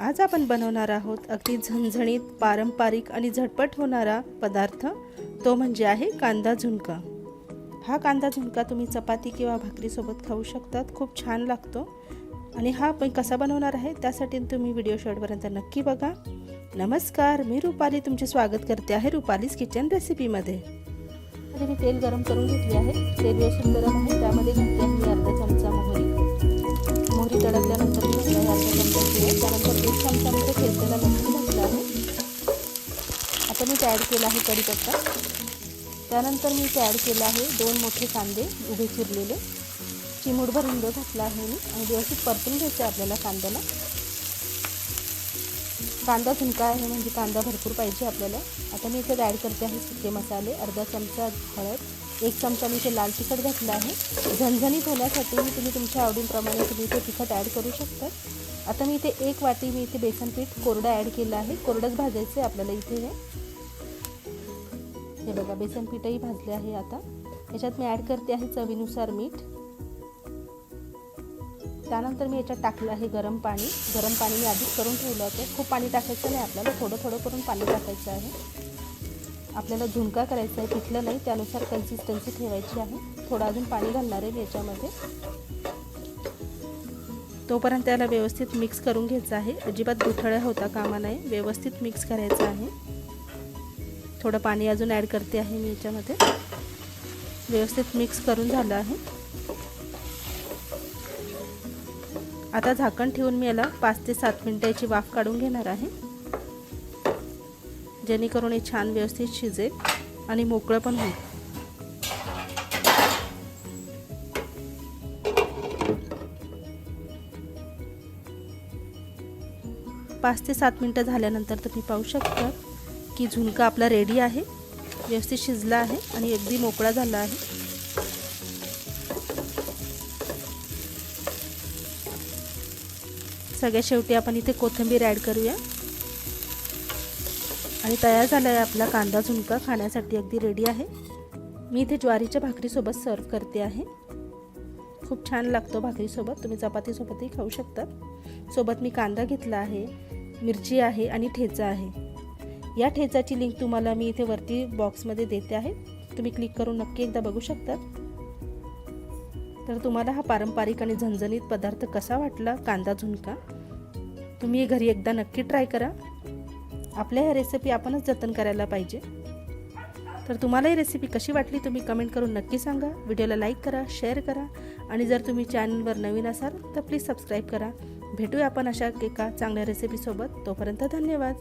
आज आपण बनवणार आहोत अगदी झणझणीत पारंपरिक आणि झटपट होणारा पदार्थ. तो म्हणजे आहे कांदा झुणका. हा कांदा झुणका तुम्ही चपाती किंवा भाकरीसोबत खाऊ शकतात. खूप छान लागतो. आणि हा आपण कसा बनवणार आहे त्यासाठी तुम्ही व्हिडिओ शेवटपर्यंत नक्की बघा. नमस्कार मी रुपाली. तुमचे स्वागत करते आहे रुपालीज किचन रेसिपीमध्ये आता मी तेल गरम करून घेतले आहे. तेल व्यवस्थित गरम आहे. त्यामध्ये घातली मी अर्धा चमचा मोहरी. मोहरी तडकल्यानंतर इथे ॲड केला आहे कढीपत्ता त्यानंतर मी इथे ॲड केला आहे दोन मोठे कांदे उभे चिरलेले. चिमूटभर हिंग घातला आहे मी आणि व्यवस्थित परतून घ्यायचं आहे आपल्याला कांद्याला. कांदा झुणका आहे म्हणजे कांदा भरपूर पाहिजे आपल्याला. आता मी इथे ॲड करते आहे सुके मसाले अर्धा चमचा हळद एक चमचा मी इथे लाल तिखट घातलं आहे. झणझणीत होण्यासाठी तुम्ही तुमच्या आवडीप्रमाणे तुम्ही इथे तिखट ॲड करू शकता. आता मी इथे एक वाटी मी इथे बेसन पीठ कोरडं ॲड केलं आहे. कोरडंच भाजायचं आहे आपल्याला इथे हे. हे बघा बेसन पीठही भाजले आहे आता. याच्यात मी ॲड करते आहे चवीनुसार मीठ. त्यानंतर मी याच्यात टाकलं आहे गरम पाणी. गरम पाणी मी आधीच करून ठेवलं होतं. खूप पाणी टाकायचं नाही आपल्याला थोडं थोडं करून पाणी टाकायचं आहे. आपल्याला झुणका करायचा आहे पिठलं नाही त्यानुसार कन्सिस्टन्सी ठेवायची आहे. थोडं अजून पाणी घालणार आहे मी याच्यामध्ये. तोपर्यंत त्याला व्यवस्थित मिक्स करून घ्यायचं आहे. अजिबात गुठळ्या होता कामा नाही व्यवस्थित मिक्स करायचं आहे. थोडं पाणी अजून ॲड करते आहे मी याच्यामध्ये. व्यवस्थित मिक्स करून झालं आहे. आता झाकण ठेवून मी याला पाच ते सात मिनिटाची वाफ काढून घेणार आहे. जेणेकरून हे छान व्यवस्थित शिजेल आणि मोकळं पण होईल. पाच ते सात मिनटं झाल्यानंतर तुम्ही पाहू शकता. की झुणका आपला रेडी आहे. व्यवस्थित शिजला आहे आणि अगदी मोकळा झाला आहे. सगळ्या शेवटी आपण इथे कोथिंबीर ॲड करूया. आणि तयार झाला आहे आपला कांदा झुणका खाण्यासाठी अगदी रेडी आहे. मी इथे ज्वारीच्या भाकरीसोबत सर्व करते आहे. खूप छान लागतो भाकरीसोबत. तुम्ही चपातीसोबतही खाऊ शकता. सोबत मी कांदा घेतला आहे मिरची आहे आणि ठेचा आहे. या ठेचाची लिंक तुम्हाला मी इथे वरती बॉक्समध्ये देते आहे. तुम्ही क्लिक करून नक्की एकदा बघू शकता. तर तुम्हाला हा पारंपरिक आणि झणझणीत पदार्थ कसा वाटला? कांदा झुणका. तुम्ही घरी एकदा नक्की ट्राय करा. आपल्या ह्या रेसिपी आपणच जतन करायला पाहिजे. तर तुम्हाला ही रेसिपी कशी वाटली तुम्ही कमेंट करून नक्की सांगा. व्हिडिओला लाईक करा शेअर करा आणि जर तुम्ही चॅनलवर नवीन असाल तर प्लीज सबस्क्राईब करा. भेटूया आपण अशा एका चांगल्या रेसिपीसोबत तोपर्यंत धन्यवाद.